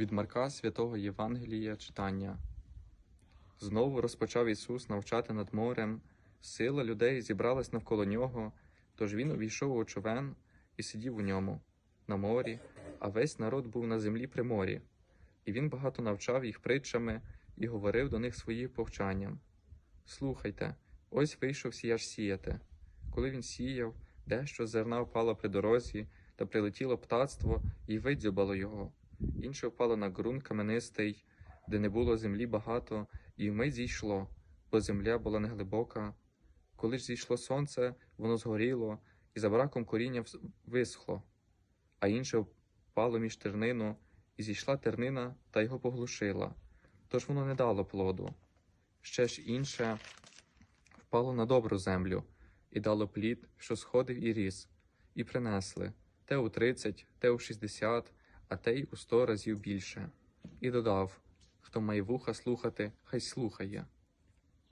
Від Марка святого Євангелія читання. Знову розпочав Ісус навчати над морем. Сила людей зібралась навколо нього, тож він увійшов у човен і сидів у ньому, на морі, а весь народ був на землі при морі. І він багато навчав їх притчами і говорив до них своїм повчанням. Слухайте, ось вийшов сіяж сіяти. Коли він сіяв, дещо зерна впало при дорозі, та прилетіло птацтво і видзюбало його. Інше впало на ґрунт каменистий, де не було землі багато, і вмить зійшло, бо земля була неглибока. Коли ж зійшло сонце, воно згоріло, і за браком коріння висохло, а інше впало між тернину, і зійшла тернина та його поглушила, тож воно не дало плоду. Ще ж інше впало на добру землю, і дало плід, що сходив і ріс, і принесли те у тридцять, те у шістдесят, а те й у сто разів більше. І додав: хто має вуха слухати, хай слухає.